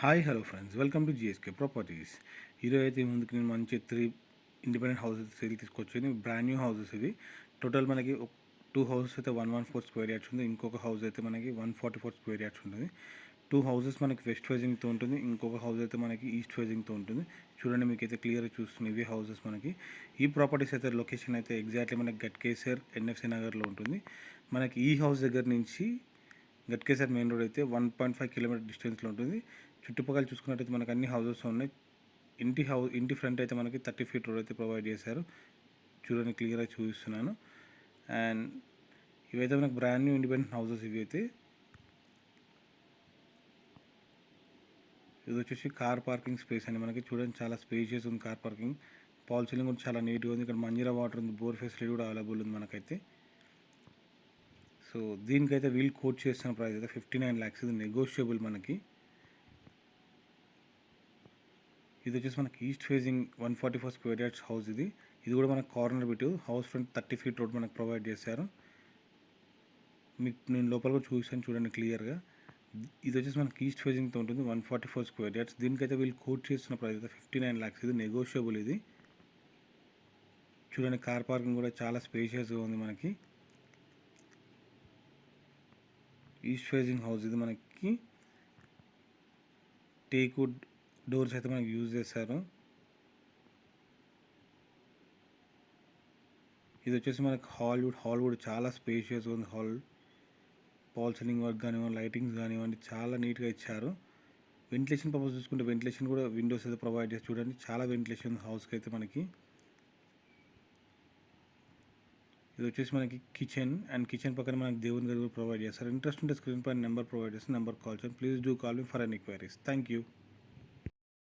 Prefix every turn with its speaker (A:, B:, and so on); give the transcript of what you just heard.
A: Hi hello friends welcome to GSK properties ఈరోజు అయితే ముందుకు నేను మంచి త్రీ ఇండిపెండెంట్ హౌసెస్ సేల్ తీసుకొచ్చింది బ్రాండ్ న్యూ హౌసెస్ ఇవి. టోటల్ మనకి టూ హౌసెస్ అయితే one one four square yards ఉంది. ఇంకొక హౌస్ అయితే మనకి one forty four square yards ఉంటుంది. టూ హౌసెస్ మనకి వెస్ట్ ఫేజింగ్తో ఉంటుంది. ఇంకొక హౌస్ అయితే మనకి ఈస్ట్ ఫేజింగ్తో ఉంటుంది. చూడండి మీకు అయితే క్లియర్గా చూస్తుంది ఇవి హౌసెస్ మనకి. ఈ ప్రాపర్టీస్ అయితే లొకేషన్ అయితే ఎగ్జాక్ట్లీ మనకి గట్కేసర్ ఎన్ఎఫ్సి నగర్లో ఉంటుంది. మనకి ఈ హౌస్ దగ్గర నుంచి గట్కేసర్ మెయిన్ రోడ్ అయితే వన్ పాయింట్ ఫైవ్ కిలోమీటర్ డిస్టెన్స్లో ఉంటుంది. చుట్టుపక్కల చూసుకున్నట్టయితే మనకు అన్ని హౌసెస్ ఉన్నాయి. ఇంటి హౌస్ ఇంటి ఫ్రంట్ అయితే మనకి థర్టీ ఫీట్ రోడ్ అయితే ప్రొవైడ్ చేశారు. చూడండి క్లియర్గా చూపిస్తున్నాను. అండ్ ఇవైతే మనకు బ్రాండ్ న్యూ ఇండిపెండెంట్ హౌసెస్ ఇవి అయితే ఇది వచ్చేసి కార్ పార్కింగ్ స్పేస్ అండి మనకి. చూడండి చాలా స్పేషియస్ ఉంది కార్ పార్కింగ్ పాల్ సీలింగ్ కూడా చాలా నీట్గా ఉంది. ఇక్కడ మంజీరా వాటర్ ఉంది బోర్ ఫెసిలిటీ కూడా అవైలబుల్ ఉంది మనకైతే. సో దీనికైతే వీల్ కోట్ చేస్తున్న ప్రైస్ అయితే ఫిఫ్టీ నైన్ ల్యాక్స్ ఇది నెగోషియబుల్ మనకి. ఇది వచ్చేసి మనకి east facing one forty four square yards house ఇది. ఇది కూడా మనకు corner bit house front thirty feet road మనకు ప్రొవైడ్ చేశారు. మీకు నేను లోపల కూడా చూసాను చూడండి క్లియర్గా ఇది వచ్చేసి మనకి ఈస్ట్ ఫేజింగ్తో ఉంటుంది one forty four square yards దీనికైతే వీళ్ళు కోట్ చేస్తున్న ప్రైస్ అయితే ఫిఫ్టీ నైన్ ల్యాక్స్ ఇది నెగోషియబుల్ ఇది. చూడండి కార్ పార్కింగ్ కూడా చాలా స్పేషియస్గా ఉంది మనకి. ఈస్ట్ ఫేజింగ్ హౌస్ ఇది మనకి. టేక్వుడ్ డోర్స్ అయితే మనకి యూజ్ చేశారు. ఇది వచ్చేసి మనకి హాల్వుడ్ హాల్ కూడా చాలా స్పేషియస్గా ఉంది. హాల్ పాల్ సీలింగ్ వర్క్ కానివ్వండి లైటింగ్స్ కానివ్వండి చాలా నీట్గా ఇచ్చారు. వెంటిలేషన్ పర్పస్ చూసుకుంటే వెంటిలేషన్ కూడా విండోస్ అయితే ప్రొవైడ్ చేసి చూడండి. చాలా వెంటిలేషన్ హౌస్కి అయితే మనకి. ఇది వచ్చేసి మనకి కిచెన్ అండ్ కిచెన్ పక్కన మనకి దేవుని గది కూడా ప్రొవైడ్ చేస్తారు. ఇంట్రెస్ట్ ఉంటే స్క్రీన్ పైన నెంబర్ ప్రొవైడ్ చేస్తే నెంబర్ కాల్ చేయండి. Please do call me for any enquiries thank you